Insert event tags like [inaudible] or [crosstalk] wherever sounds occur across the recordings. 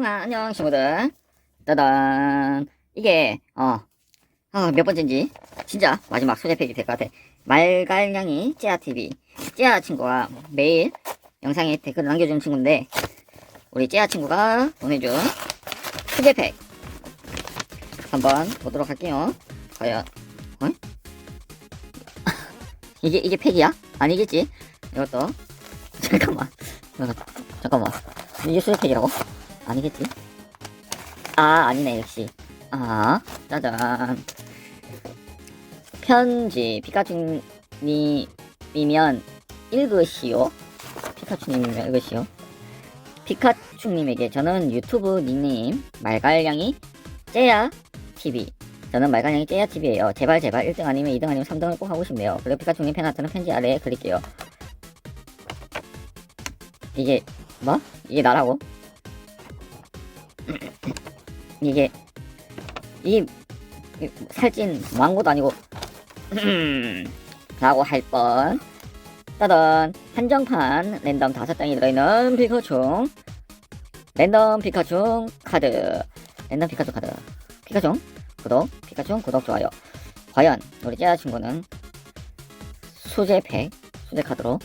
충아 안녕 친구들. 따단. 이게 어, 어, 몇 번째인지 진짜 마지막 소개팩이 될것 같아. 말갈량이 째야TV 째야 친구가 매일 영상에 댓글을 남겨주는 친구인데 우리 째야 친구가 보내준 소개팩 한번 보도록 할게요. 과연 어? [laughs] 이게 이게 팩이야? 아니겠지? 이것도. [laughs] 잠깐만. 잠깐만. 이게 소개팩이라고? 아니겠지? 아, 아니네, 역시. 아, 짜잔. 편지, 피카츄님이면 읽으시오. 피카츄님이면 읽으시오. 피카츄님에게 저는 유튜브 닉네임, 말갈량이 째야 TV. 저는 말갈량이 째야 TV예요. 제발 제발 1등 아니면 2등 아니면 3등을 꼭 하고 싶네요. 그리고 피카츄님 팬아트는 편지 아래에 그릴게요. 이게 뭐? 이게 나라고? 이게 이, 이 살찐 망고도 아니고 [clears throat] 라고 할 뻔. 따단 한정판 랜덤 다섯 장이 들어있는 피카츄. 랜덤 피카츄 카드. 랜덤 피카츄 카드. 피카츄? 구독. 피카츄 구독 좋아요. 과연 우리 째야 친구는 수제팩 수제 카드로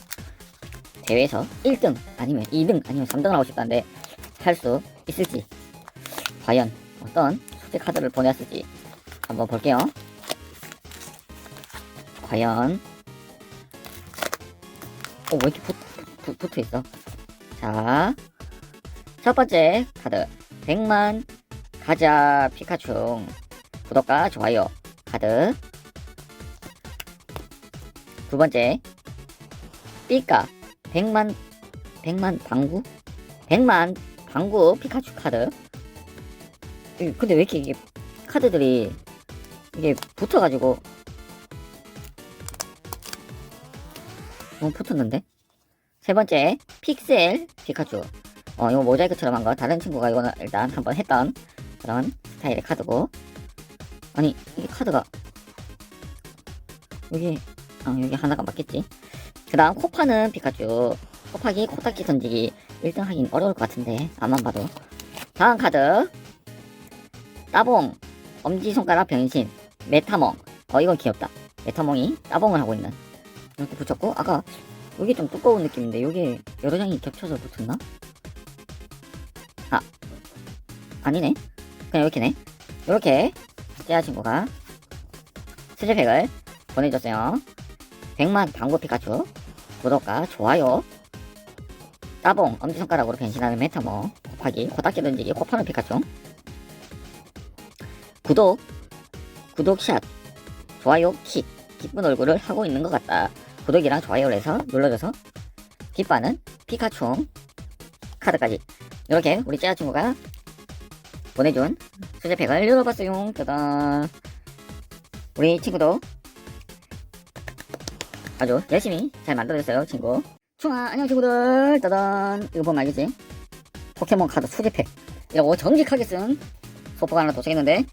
대회에서 1등 아니면 2등 아니면 3등을 하고 싶다는데 할 수 있을지. 과연 어떤 수제 카드를 보냈을지 한번 볼게요. 과연 오, 왜 이렇게 붙, 붙, 붙어 있어? 자, 첫 번째 카드. 100만 가자 피카츄. 구독과 좋아요. 카드. 두 번째. 삐까. 100만 100만 방구? 100만 방구 피카츄 카드. 이- 근데 왜 이렇게 이게 카드들이 이게 붙어가지고 너무 붙었는데? 세 번째 픽셀 피카츄. 어 이거 모자이크처럼 한 거. 다른 친구가 이거는 일단 한번 했던 그런 스타일의 카드고. 아니 이게 카드가 여기 아 여기 하나가 맞겠지? 그 다음 코파는 피카츄. 코파기 코딱지 던지기 1등 하긴 어려울 것 같은데 앞만 봐도. 다음 카드 따봉 엄지손가락 변신 메타몽. 어 이건 귀엽다. 메타몽이 따봉을 하고 있는. 이렇게 붙였고 아까 여기 좀 두꺼운 느낌인데 여기 여러 장이 겹쳐서 붙었나? 아 아니네. 그냥 이렇게네. 이렇게 째야 친구가 수제팩을 보내줬어요. 100만 방구 피카츄. 구독과 좋아요. 따봉 엄지손가락으로 변신하는 메타몽. 곱하기 코딱지 던지기 코파는 피카츄 구독, 구독샷, 좋아요 킥, 기쁜 얼굴을 하고 있는 것 같다. 구독이랑 좋아요를 해서 눌러줘서 기뻐하는 피카츄 카드까지 이렇게 우리 째야 친구가 보내준 수제팩을 열어봤어요. 짜잔. 우리 친구도 아주 열심히 잘 만들어줬어요, 친구. 충아, 안녕 친구들. 짜잔. 이거 보면 알겠지? 포켓몬 카드 수제팩. 이라고 정직하게 쓴 소포가 하나 도착했는데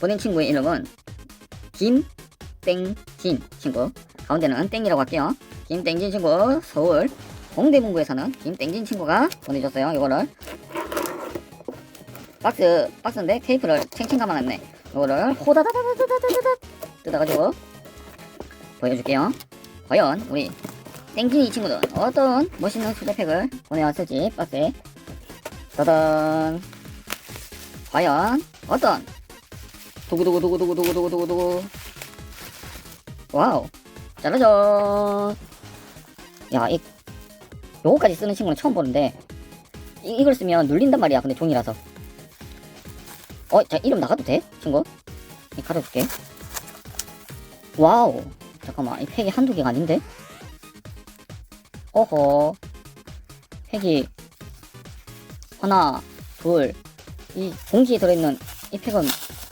보낸 친구의 이름은 김땡진 친구. 가운데는 땡이라고 할게요. 김땡진 친구 서울 동대문구에 사는 김땡진 친구가 보내줬어요 이거를. 박스 박스인데 테이프를 챙챙 감아놨네. 이거를 호다다다다다다다다 뜯어가지고 보여줄게요. 과연 우리 땡진이 친구는 어떤 멋있는 수제팩을 보내왔을지 박스에. 짜잔 과연 어떤 두구두구두구두구두구두구두구 와우. 짜라잔 야이 요거까지 쓰는 친구는 처음 보는데 이, 이걸 쓰면 눌린단 말이야 근데 종이라서. 어 자 이름 나가도 돼? 친구? 이 카드 줄게. 와우. 잠깐만 이 팩이 한두 개가 아닌데? 어허. 팩이 하나 둘 이 봉지에 들어있는 이 팩은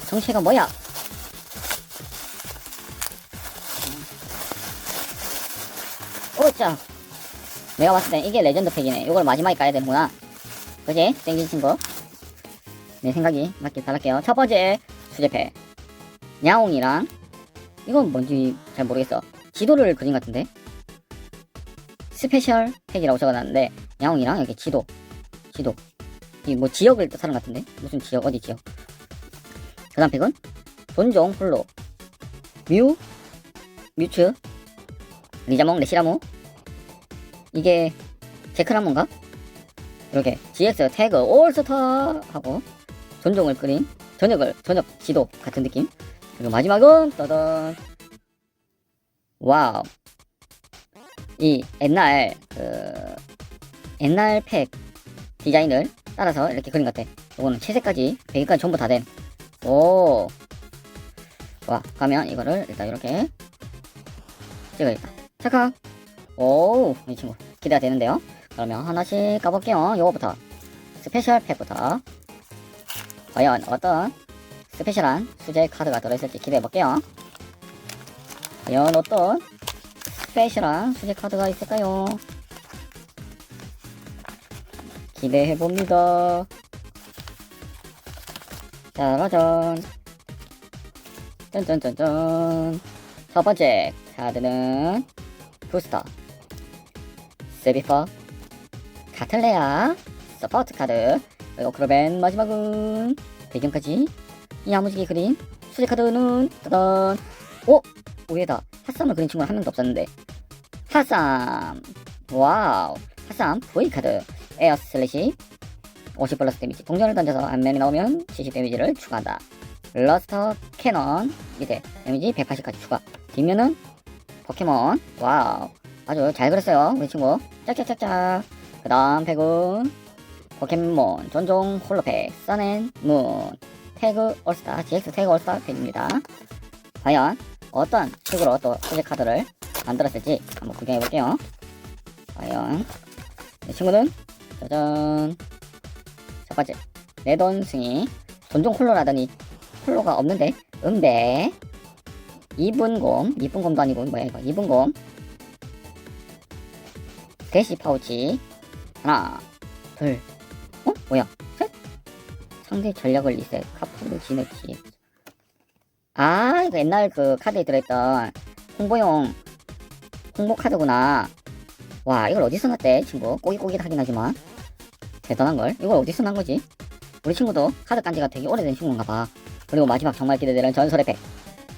정체가 뭐야? 오짜 내가 봤을 땐 이게 레전드 팩이네. 이걸 마지막에 까야 되는구나. 그지? 땡긴 친구? 내 생각이 맞게 달랄게요. 첫 번째 수제팩. 야옹이랑 이건 뭔지 잘 모르겠어. 지도를 그린 것 같은데? 스페셜 팩이라고 적어놨는데 야옹이랑 이렇게 지도. 지도. 이 뭐 지역을 뜻하는 것 같은데? 무슨 지역? 어디 지역? 그 다음 팩은 존종 홀로 뮤 뮤츠 리자몽 레시라모. 이게 제크라몬가? 이렇게 GX 태그 올스타 하고 존종을 끓인 저녁을 저녁 지도 같은 느낌. 그리고 마지막은 따단 와우. 이 옛날 그 옛날 팩 디자인을 따라서 이렇게 그린 것 같아. 이거는 채색까지 배기까지 전부 다 된 오. 좋아 그러면 이거를 일단 이렇게 찍어야겠다. 착각 오이 친구. 기대가 되는데요? 그러면 하나씩 까볼게요. 요거부터. 스페셜 팩부터. 과연 어떤 스페셜한 수제 카드가 들어있을지 기대해볼게요. 과연 어떤 스페셜한 수제 카드가 있을까요? 기대해봅니다 짜라잔 짠짠짠짠. 첫 번째 카드는 부스터. 세비퍼. 카틀레아 서포트 카드. 그리고 그로벤 마지막은 배경까지 야무지게 그린 수제 카드는 따단. 오! 오해다 핫삼을 그린 친구는 한 명도 없었는데. 핫삼. 와우. 핫삼 V 카드. 에어 슬래시 50 플러스 데미지. 동전을 던져서 안면이 나오면 70 데미지를 추가한다. 러스터 캐넌 밑에 데미지 180까지 추가. 뒷면은 포켓몬. 와우. 아주 잘 그렸어요 우리 친구. 짝짝짝짝. 그 다음 팩은 포켓몬. 전종 홀로팩 선앤문. 태그 올스타. GX 태그 올스타 팩입니다. 과연 어떤 식으로 또 소재 카드를 만들었을지 한번 구경해 볼게요. 과연 이 친구는 짜잔. 첫 번째 내돈 승이 전종 홀로라더니 홀로가 없는데. 음배 이분곰 이분곰도 아니고 뭐야 이거. 이분곰. 대시 파우치. 하나 둘. 어? 뭐야? 셋? 상대 전략을 리셋. 카푸르 지네치 아 이거 옛날 그 카드에 들어있던 홍보용 홍보 카드구나. 와 이걸 어디서 났대 친구? 꼬깃꼬깃 하긴 하지만 대단한걸. 이걸 어디서 난 거지? 우리 친구도 카드 깐지가 되게 오래된 친구인가 봐. 그리고 마지막 정말 기대되는 전설의 팩.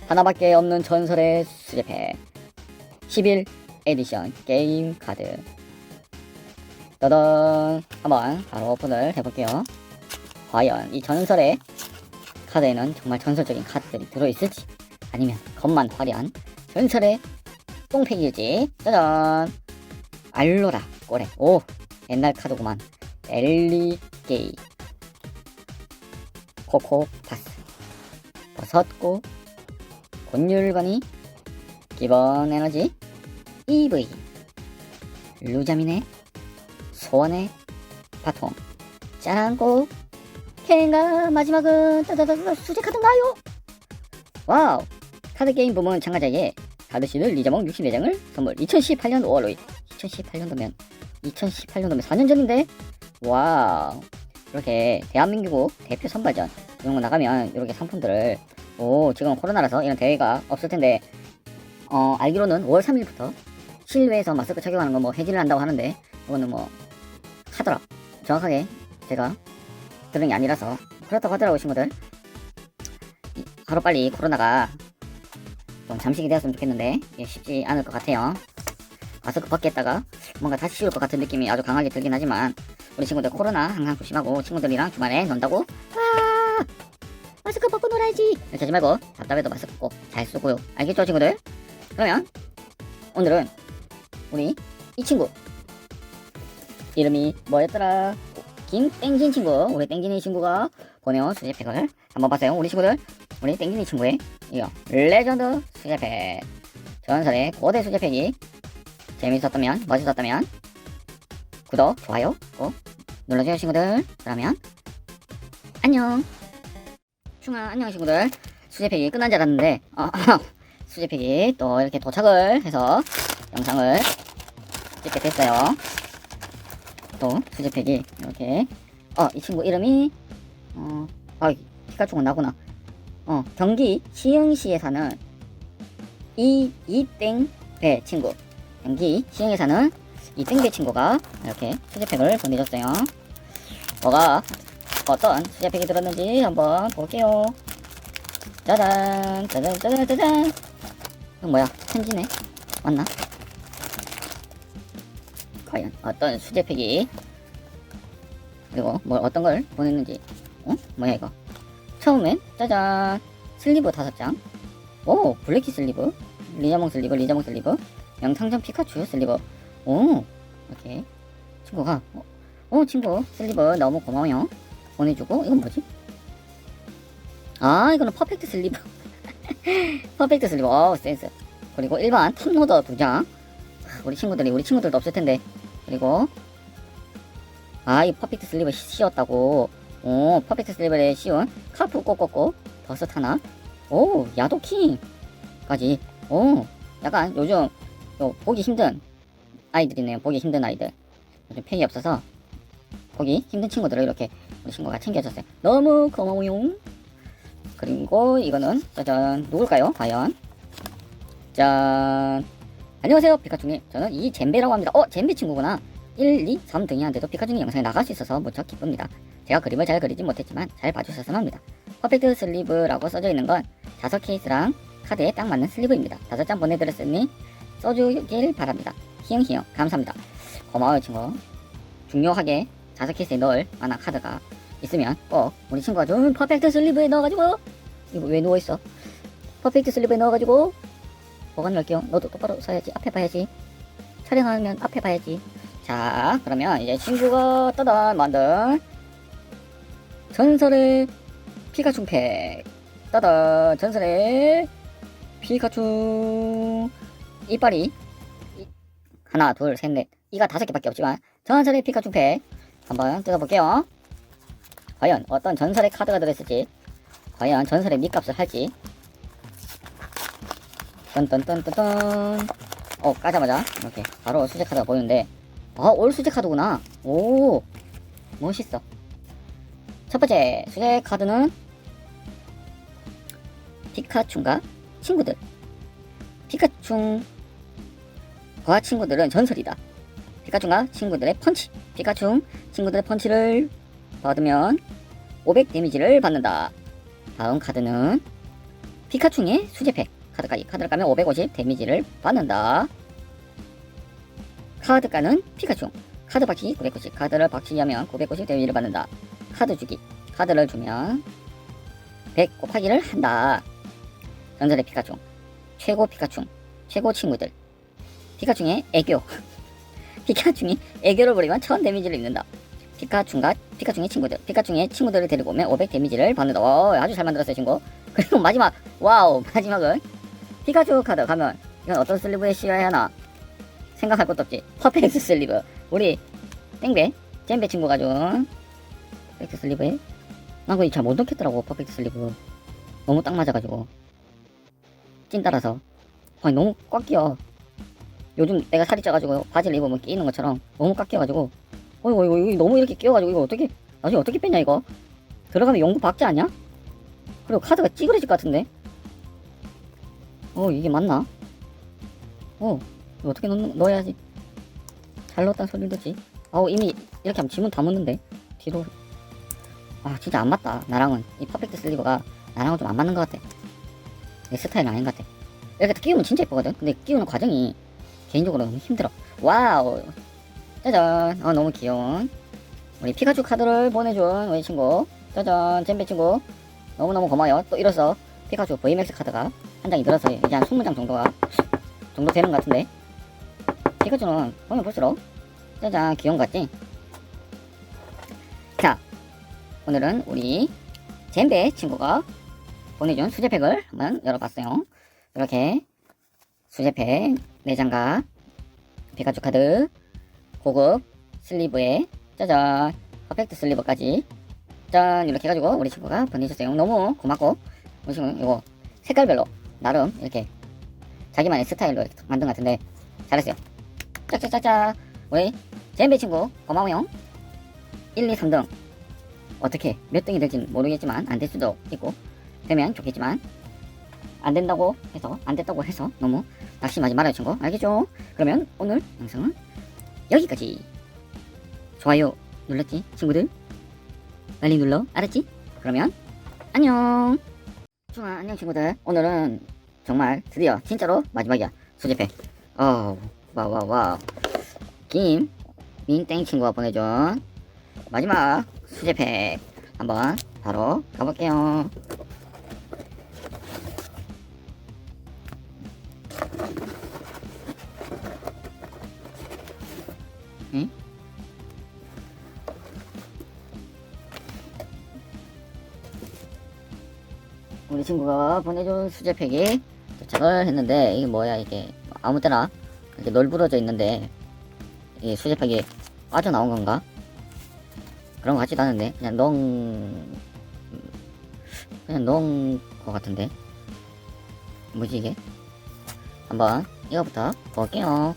하나밖에 없는 전설의 수제팩. 11 에디션 게임 카드. 따단 한번 바로 오픈을 해볼게요. 과연 이 전설의 카드에는 정말 전설적인 카드들이 들어있을지 아니면 겉만 화려한 전설의 똥팩일지. 짜잔. 알로라 꼬레. 오 옛날 카드구만 엘리게이 코코파스. 버섯고 곤율건이 기본 에너지 EV 루자민의 소원의 바통. 짜란고 캔가 마지막은 따다다다 수제 카드인가요? 와우. 카드 게임 부문 참가자에게 카드시드 리자몽 64장을 선물. 2018년 5월 5일. 2018년도면 2018년도면 4년 전인데 와우. 이렇게 대한민국 대표 선발전 이런 거 나가면 이렇게 상품들을 오 지금 코로나라서 이런 대회가 없을 텐데 어 알기로는 5월 3일부터 실외에서 마스크 착용하는 거뭐 해지를 한다고 하는데 이거는 뭐 하더라. 정확하게 제가 들은 게 아니라서 그렇다고 하더라고 친구들. 이- 하루빨리 코로나가 좀 잠식이 되었으면 좋겠는데 이게 쉽지 않을 것 같아요. 마스크 벗겠다가 뭔가 다시 씌울 것 같은 느낌이 아주 강하게 들긴 하지만 우리 친구들 코로나 항상 조심하고 친구들이랑 주말에 논다고? 아 마스크 벗고 놀아야지. 이렇게 하지 말고 답답해도 마스크 꼭 잘 쓰고요. 알겠죠 친구들? 그러면 오늘은 우리 이 친구. 이름이 뭐였더라? 김땡진 친구. 우리 땡진이 친구가 보내온 수제팩을 한번 봤어요. 우리 친구들 우리 땡진이 친구의 이거 레전드 수제팩. 전설의 고대 수제팩이 재밌었다면 멋있었다면 구독 좋아요 꼭 눌러줘요 친구들. 그러면 안녕. 충아 안녕 친구들. 수제팩이 끝난 줄 알았는데 어, [laughs] 수제팩이 또 이렇게 도착을 해서 영상을 찍게 됐어요. 또 수제팩이 이렇게. 어 이 친구 이름이 어아 피카츄가 나구나. 어 경기 시흥시에 사는 이 이땡배 친구. 경기 시흥에 사는 이 땡배 친구가 이렇게 수제팩을 보내줬어요 뭐가 어떤 수제팩이 들었는지 한번 볼게요. 짜잔, 짜잔, 짜잔, 짜잔. 이건 뭐야? 편지네. 맞나? 과연 어떤 수제팩이 그리고 뭘 어떤 걸 보냈는지 어? 뭐야 이거? 처음엔 짜잔 슬리브 다섯 장. 오 블랙키 슬리브, 리자몽 슬리브, 리자몽 슬리브, 영상전 피카츄 슬리브. 오 이렇게 친구가 어, 어 친구 슬리브 너무 고마워요. 보내주고 이건 뭐지? 아 이거는 퍼펙트 슬리브. [laughs] 퍼펙트 슬리브. 어 센스. 그리고 일반 탑로더 두 장. 우리 친구들이 우리 친구들도 없을 텐데. 그리고 아 이 퍼펙트 슬리브 씌- 씌웠다고. 오 퍼펙트 슬리브에 씌운 카프 꼬꼬꼬 버섯 하나. 오 야도킹까지. 오 약간 요즘 요 보기 힘든 아이들이네요. 보기 힘든 아이들. 요즘 펜이 없어서 보기 힘든 친구들을 이렇게 우리 친구가 챙겨줬어요. 너무 고마워요. 그리고 이거는 짜잔 누굴까요? 과연 짠 안녕하세요 피카츄님 저는 이 잼베라고 합니다 어 잼베 친구구나 1, 2, 3 등이한데도 피카츄님 영상에 나갈 수 있어서 무척 기쁩니다 제가 그림을 잘 그리진 못했지만 잘 봐주셔서 합니다 퍼펙트 슬리브라고 써져 있는 건 자석 케이스랑 카드에 딱 맞는 슬리브입니다 다섯 장 보내드렸으니 써주길 바랍니다 히영히영. 감사합니다. 고마워요 친구. 중요하게 자석 케이스에 넣을 만한 카드가 있으면 꼭 우리 친구가 좀 퍼펙트 슬리브에 넣어가지고 이거 왜 누워있어? 퍼펙트 슬리브에 넣어가지고 보관 넣을게요. 너도 똑바로 서야지. 앞에 봐야지. 촬영하면 앞에 봐야지. 자 그러면 이제 친구가 따단 만든 전설의 피카츄 팩. 따단 전설의 피카츄 이빨이 이- 하나 둘 셋 넷. 이가 다섯 개밖에 없지만 전설의 피카츄 팩 한번 뜯어볼게요. 과연 어떤 전설의 카드가 들어있을지 과연 전설의 밑값을 할지. 딴딴딴딴딴 어 까자마자 이렇게 바로 수제 카드가 보이는데 아올 수제 카드구나. 오 멋있어. 첫 번째 수제 카드는 피카츄인가? 친구들. 피카츄 과 친구들은 전설이다. 피카츄가 친구들의 펀치. 피카츄 친구들의 펀치를 받으면 500 데미지를 받는다. 다음 카드는 피카츄의 수제팩. 카드까지 카드를 까면 550 데미지를 받는다. 카드가는 피카츄. 카드 박치기 990 카드를 박치기하면 990 데미지를 받는다. 카드 주기. 카드를 주면 100 곱하기를 한다. 전설의 피카츄. 최고 피카츄. 최고 친구들 피카츄의 애교. 피카츄이 애교를 부리면 1000 데미지를 입는다. 피카츄가 피카츄의 친구들. 피카츄의 친구들을 데리고 오면 500 데미지를 받는다. 오, 아주 잘 만들었어요 친구. [laughs] 그리고 마지막 와우 마지막은 피카츄 카드 가면 이건 어떤 슬리브에 씌워야 하나 생각할 것도 없지. 퍼펙트 슬리브. 우리 땡배 잼배 친구가 준 퍼펙트 슬리브에 난 그거 잘못 넣겠더라고 퍼펙트 슬리브. 너무 딱 맞아가지고. 찐 따라서. 아니 너무 꽉 끼어 요즘 내가 살이 쪄가지고 바지를 입으면 끼는 것처럼 너무 꽉 끼어가지고 어이구 이거, 너무 이렇게 끼워가지고 이거 어떻게 나중에 어떻게 뺐냐 이거? 들어가면 용구 박지 않냐? 그리고 카드가 찌그러질 것 같은데? 어 이게 맞나? 어 이거 어떻게 넣, 넣어야지. 잘 넣었다는 소리를 듣지. 아우 이미 이렇게 하면 지문 다 묻는데? 뒤로. 아 진짜 안 맞다. 나랑은. 이 퍼펙트 슬리버가 나랑은 좀 안 맞는 것 같아. 내 스타일은 아닌 것 같아. 이렇게 끼우면 진짜 예쁘거든? 근데 끼우는 과정이 개인적으로 너무 힘들어. 와우. 짜잔. 어 너무 귀여운. 우리 피카츄 카드를 보내준 우리 친구. 짜잔. 잼배 친구. 너무너무 고마워요. 또 이로써 피카츄 VMAX 카드가 한 장이 늘어서 이제 한 20장 정도가 정도 되는 것 같은데. 피카츄는 보면 볼수록 짜잔. 귀여운 것 같지? 자 오늘은 우리 잼배 친구가 보내준 수제팩을 한번 열어봤어요. 이렇게 수제팩 4장과 피카츄 카드 고급 슬리브에 짜잔. 퍼펙트 슬리브까지. 짠 이렇게 해가지고 우리 친구가 보내줬어요. 너무 고맙고. 우리 친구 이거 색깔별로 나름 이렇게 자기만의 스타일로 이렇게 만든 것 같은데 잘했어요. 짝짝짝짝. 우리 잼배 친구 고마워요. 1, 2, 3등. 어떻게 몇 등이 될진 모르겠지만 안 될 수도 있고 되면 좋겠지만 안 된다고 해서 안 됐다고 해서 너무 낙심하지 말아요 친구. 알겠죠? 그러면 오늘 영상은 여기까지. 좋아요 눌렀지 친구들? 빨리 눌러. 알았지? 그러면 안녕. 좋아 안녕 친구들. 오늘은 정말 드디어 진짜로 마지막이야. 수집회 어우 와와와. 김민땡 친구가 보내준 마지막 수집회 한번 바로 가볼게요 친구가 보내준 수제팩이 도착을 했는데 이게 뭐야 이게. 아무 때나 이렇게 널브러져 있는데 이 수제팩이 빠져나온 건가? 그런 것 같지도 않은데. 그냥 농 그냥 농것 같은데. 뭐지 이게? 한번 이거부터 볼게요.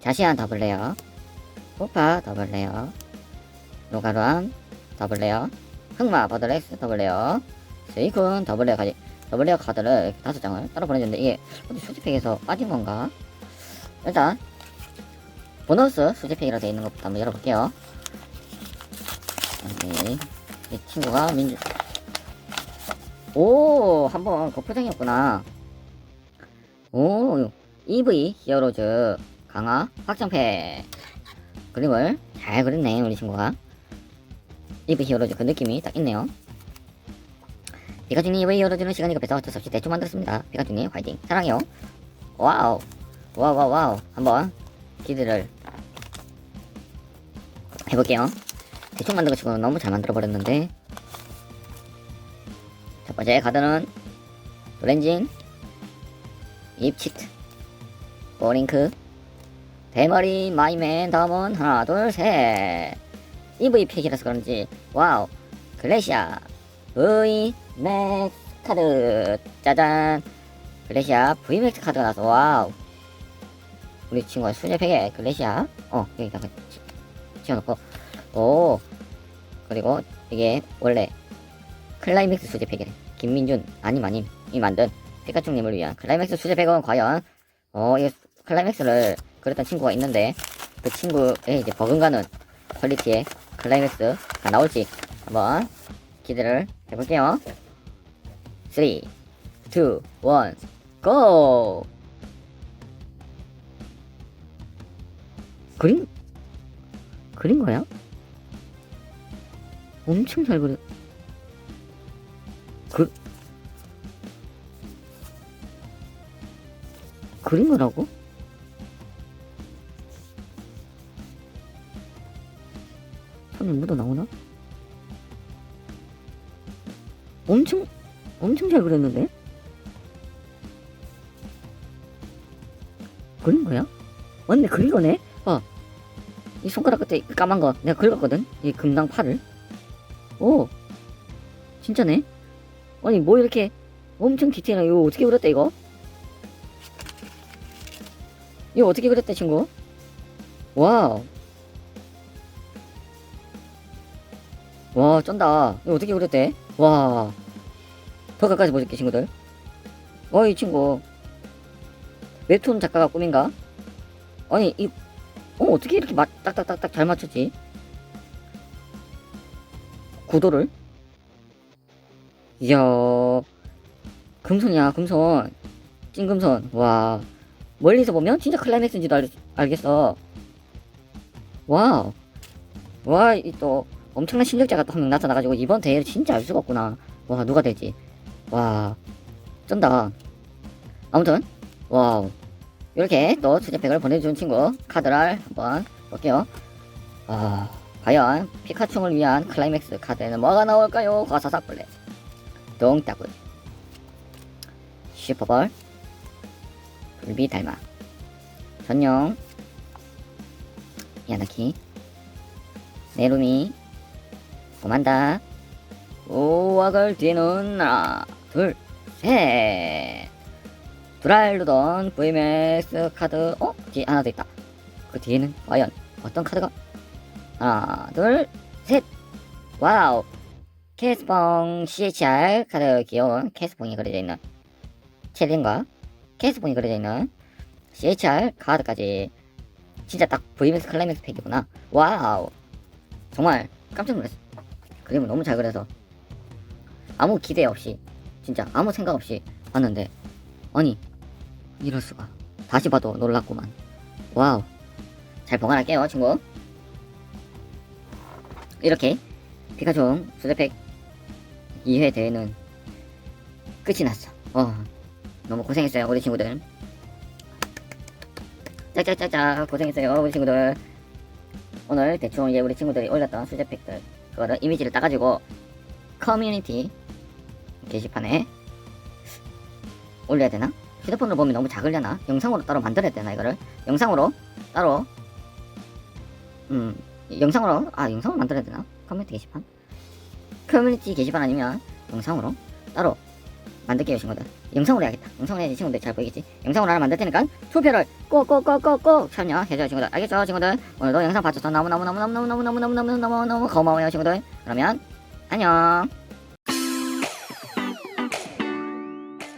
자시안 더블 레어 포파 더블 레어 노가루안 더블레어. 흑마 버드렉스 더블레어. 스이쿤 더블레어 가지 더블레어 카드를 다섯 장을 따로 보내줬는데 이게 어디 수집팩에서 빠진 건가? 일단 보너스 수집팩이라 되어 있는 것부터 한번 열어볼게요. 여기 이 친구가 민주 오 한번 그 포장이었구나. 오 EV 히어로즈 강화 확장팩. 그림을 잘 그렸네 우리 친구가 EV 히어로즈 그 느낌이 딱 있네요. 피카츄님 EV 히어로즈는 시간이 급해서 어쩔 수 없이 대충 만들었습니다. 피카츄님 화이팅. 사랑해요. 와우. 와우 와우 와우. 한번 기대를 해볼게요. 대충 만든 거 치고 너무 잘 만들어 버렸는데. 첫 번째 카드는 노렌징 입치트 보링크 대머리 마이맨. 다음은 하나 둘셋 EV 팩이라서 그런지. 와우. 글래시아. V 맥스 카드. 짜잔. 글래시아 V 맥스 카드가 나서 와우. 우리 친구가 수제 팩에 글래시아? 어 여기다가 치- 치워놓고. 오. 그리고 이게 원래 클라이맥스 수제 팩이래. 김민준 아님 아님. 이 만든 피카츄님을 위한 클라이맥스 수제 팩은 과연 어 이거 클라이맥스를 그랬던 친구가 있는데 그 친구의 이제 버금가는 퀄리티의 클라이맥스가 나올지? 한번 기대를 해볼게요. 3 2 1 GO 그림? 그린 거야? 엄청 잘 그려. 그 그린 거라고? 손에 묻어 나오나? 엄청 엄청 잘 그렸는데? 그린 거야? 맞네 그린 거네? 어. 이 손가락 끝에 이 까만 거 내가 긁었거든? 이 금당 팔을 오 진짜네? 아니 뭐 이렇게 엄청 디테일하게 이거 어떻게 그렸대 이거? 이거 어떻게 그렸대 친구? 와우 와 쩐다 이거 어떻게 그렸대? 와 더 가까이 보실게 친구들 어이 친구 웹툰 작가가 꿈인가? 아니 이 어, 어떻게 이렇게 맞, 딱딱딱딱 잘 맞췄지? 구도를? 이야, 금손이야, 금손. 찐금손. 와, 멀리서 보면 진짜 클라이맥스인지도 알, 알겠어. 와우. 와, 이또 엄청난 실력자가 또 한 명 나타나가지고 이번 대회를 진짜 알 수가 없구나. 와, 누가 될지. 와, 쩐다. 아무튼, 와우. 이렇게 또 수제팩을 보내준 친구 카드를 한번 볼게요. 아, 과연 피카츄를 위한 클라이맥스 카드에는 뭐가 나올까요? 과사삭 블랙, 동따구, 슈퍼볼, 불비 달마, 전용, 야나키, 네루미, 고만다, 오악을 뒤에는 하나, 둘, 셋. 브랄루돈 VMS 카드. 어? 뒤에 하나 더 있다. 그 뒤에는 과연 어떤 카드가? 하나 둘 셋. 와우. 캐스봉 CHR 카드 귀여운 캐스봉이 그려져 있는 체린과 캐스봉이 그려져 있는 CHR 카드까지. 진짜 딱 VMS 클라이맥스 팩이구나. 와우. 정말 깜짝 놀랐어 그림을 너무 잘 그려서. 아무 기대 없이 진짜 아무 생각 없이 봤는데 아니 이럴 수가. 다시 봐도 놀랐구만. 와우. 잘 보관할게요 친구. 이렇게 피카츄 수제팩 2회 대회는 끝이 났어. 어 너무 고생했어요 우리 친구들. 짝짝짝짝 고생했어요 우리 친구들. 오늘 대충 이제 우리 친구들이 올렸던 수제팩들 그거를 이미지를 따가지고 커뮤니티 게시판에 올려야 되나? 휴대폰으로 보면 너무 작으려나? 영상으로 따로 만들어야 되나 이거를? 영상으로 따로 음 영상으로 아 영상으로 만들어야 되나? 커뮤니티 게시판? 커뮤니티 게시판 아니면 영상으로 따로 만들게요 친구들 영상으로 해야겠다. 영상으로 해야지 친구들 잘 보이겠지? 영상으로 하나 만들 테니까 투표를 꼭꼭꼭꼭꼭 참여해줘요 친구들. 알겠죠 친구들? 오늘도 영상 봐줘서 너무너무너무너무너무너무너무너무너무 고마워요 친구들. 그러면 안녕